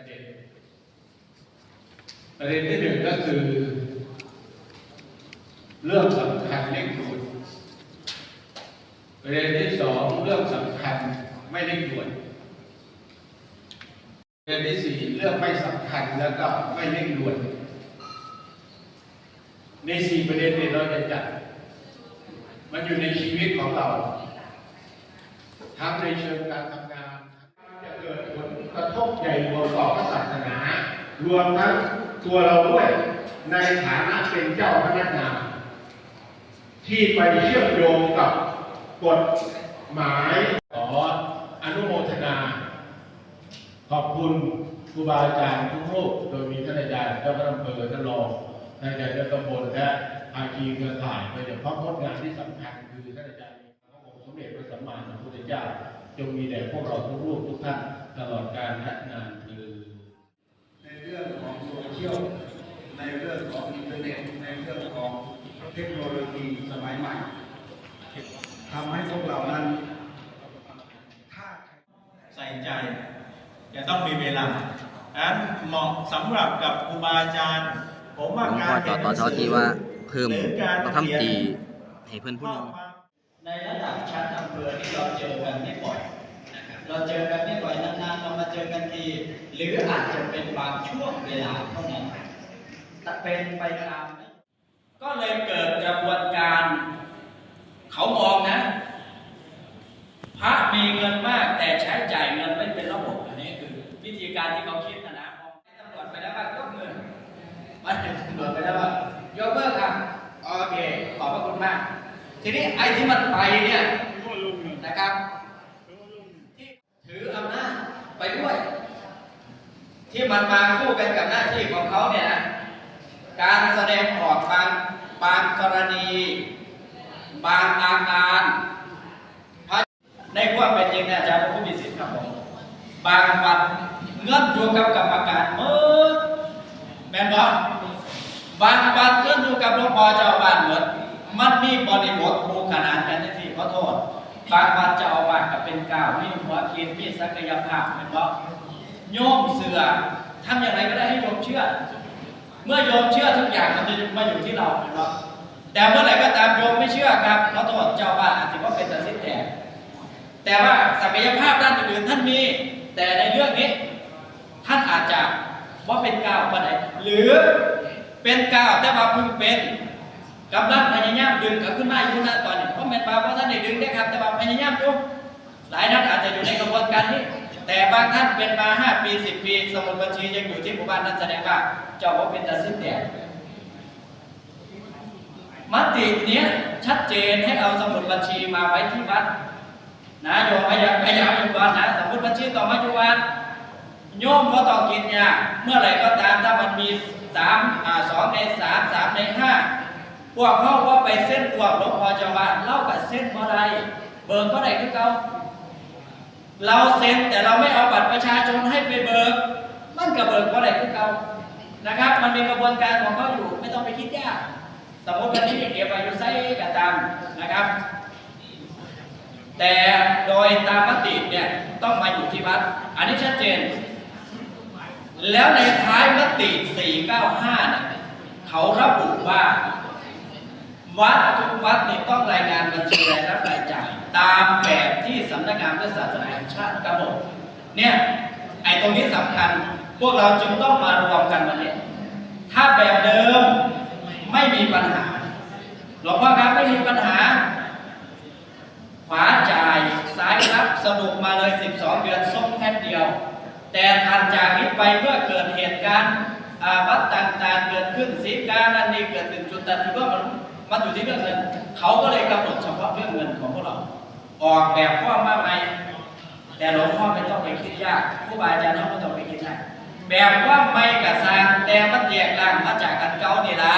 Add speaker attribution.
Speaker 1: ประเด็นประเด็นที่หนึ่งก็คือ เรื่องสำคัญเร่งด่วนประเด็นที่สองเรื่องสำคัญไม่เร่งด่วนประเด็นที่สี่เรื่องไม่สำคัญแล้วก็ไม่เร่งด่วน ในสี่ประเด็นนี้เราจะจัดมันอยู่ในชีวิตของเราทั้งในเชิงการทำงาน ทบใหญ่หลวงต่อพระศาสนา รวมทั้งตัวเราด้วยในฐานะเป็นเจ้าพนักงานที่ไปเชื่อมโยงกับกฎหมายขออนุโมทนา ขอบคุณครูบาอาจารย์ทุกรูปโดยมีท่านอาจารย์เจ้าคณะอำเภอท่านรองท่านอาจารย์เจ้าตำบลและภาคีเครือข่ายโดยเฉพาะงดงานที่สำคัญคือท่านอาจารย์พระองค์สมเด็จพระสัมมาสัมพุทธเจ้า จงมีแด่พวกเราทุกรูปทุกท่านตลอดกาลและนานคือ
Speaker 2: ในเรื่องของโซเชียลในเรื่องของอินเทอร์เน็ตในเรื่องของเทคโนโลยีสมัยใหม่ทำให้พวกเรานั้นถ้า
Speaker 3: ใส่ใจจะต้องมีเวลาอันเหมาะสำหรับกับครูบาอาจารย์ผมว่า
Speaker 4: หลวง
Speaker 3: การ
Speaker 4: พ่อจอตอชอที่ว่าเพิ่ม
Speaker 3: หรือการ
Speaker 4: ประทับตีให้เพื่อนผู้หนึง
Speaker 5: ในระดับชั้น อำเภอที่เราเจอกันไม่บ่อยนะครับเราเจอกันไม่บ่อยนานๆเรามาเจอกันที หรืออาจจะเป็นบางช่วงเวลาเท่านั้นแต่เป็นไปตามก็เลยเกิดกระบวนการ เขามองนะ พระมีเงินมากแต่ใช้จ่ายเงินไม่เป็นระบบอันนี้คือวิธีการที่เขาคิดนะนะมอให้ตำรวจไปแล้วบ้างยกมือมันเป็นตำรวจไปแล้วบ้างยกมือครับโอเคขอบพระคุณมาก ทีนี้ไอ้ที่มันไปเนี่ยนะครับที่ถืออำนาจไปด้วย ที่มันมาคู่กันกับหน้าที่ของเขาเนี่ยนะการแสดงออกบางบางกรณี บางอาการในความเป็นจริงเนี่ยอาจารย์ผู้มีสิทธิ์ครับผมบางวันเงินอยู่กับกรรมการเมื่อแม่นบ่บางวันเงินอยู่กับหลวงพ่อเจ้าบ้านเหมือนมันมีบริบทคู่ขนานกันที่ขอโทษบางวันเจ้าอาวาสก็เป็นก้าวมีหัวคิดมีศักยภาพแม่นบ่ โยมเสือทำอย่างไรก็ได้ให้โยมเชื่อ เมื่อโยมเชื่อทุกอย่างมันจะมาอยู่ที่เราแม่นบ่แต่เมื่อไหร่ก็ตามโยมไม่เชื่อครับขอโทษเจ้าบ้านอาจจะว่าเป็นตัดสินแตกแต่ว่าศักยภาพด้านอื่นท่านมี แต่ในเรื่องนี้ ท่านอาจจะว่าเป็นก้าวก็ได้หรือเป็นก้าวแต่ว่าเพิ่งเป็นกำลังพยายามดึงกับขึ้นมาอยู่นะตอนนี้เพราะแม่นบาเพราะท่านได้ดึงได้ครับ แต่ว่าพยายามอยู่หลายท่านอาจจะอยู่ในกระบวนการนี้ แต่บางท่านเป็นมา5ปี10ปี สมุดบัญชียังอยู่ที่หมู่บ้านนั้นแสดงว่า เจ้าว่าเป็นตัดสินแตกมติเนี้ยชัดเจนให้เอาสมุดบัญชีมาไว้ที่วัดนะโยมพยายามพยายามอยู่ก่อนนะสมุดบัญชีต่อมาอยู่วัดโยมก็ต้องกินยาเมื่อไหร่ก็ตามถ้ามันมีสามอ่าสองในสามสามในห้าพวกเขาว่าไปเส้นพวกหลวงพ่อจ้าบ้านเล่ากับเส้นเมื่อไรเบิกเมื่อไรคือเขา เราเซ็นแต่เราไม่เอาบัตรประชาชนให้ไปเบิก มันก็เบิกเมื่อะไรคือเขานะครับ มันมีกระบวนการของเขาอยู่ไม่ต้องไปคิดยาก สมมติวันนี้เก็บอายุไซก็ตามนะครับ แต่โดยตามมติเนี่ยต้องมาอยู่ที่วัด อันนี้ชัดเจน แล้วในท้ายมติ 495เนี่ยเขาระบุว่า วัดทุกวัดนี่ต้องรายงานบัญชีรายรับรายจ่าย ตามแบบที่สำนักงานพระศาสนาแห่งชาติกำหนดเนี่ยไอ้ตรงนี้สำคัญพวกเราจึงต้องมารวมกันวันนี้ถ้าแบบเดิมไม่มีปัญหาหลวงพ่อครับไม่มีปัญหา ขวาจ่ายซ้ายรับสรุปมาเลย 12 เดือนส่งแค่เดียว แต่ทันจากนี้ไปเมื่อเกิดเหตุการณ์วัตต่างๆเกิดขึ้นสีการนันนี่เกิดขึ้นจุดตัดที่ว่ามัน มันอยู่ที่เรื่องเงิน เขาก็เลยกำหนดเฉพาะเรื่องเงินของพวกเรา ออกแบบข้อมากมายแต่หลวงพ่อไม่ต้องไปคิดยากผู้บาอาจารย์เขาไม่ต้องไปคิดยากแบบว่าไม่กระซานแต่มันแยกล่างมาจากกันเก่านี่ละ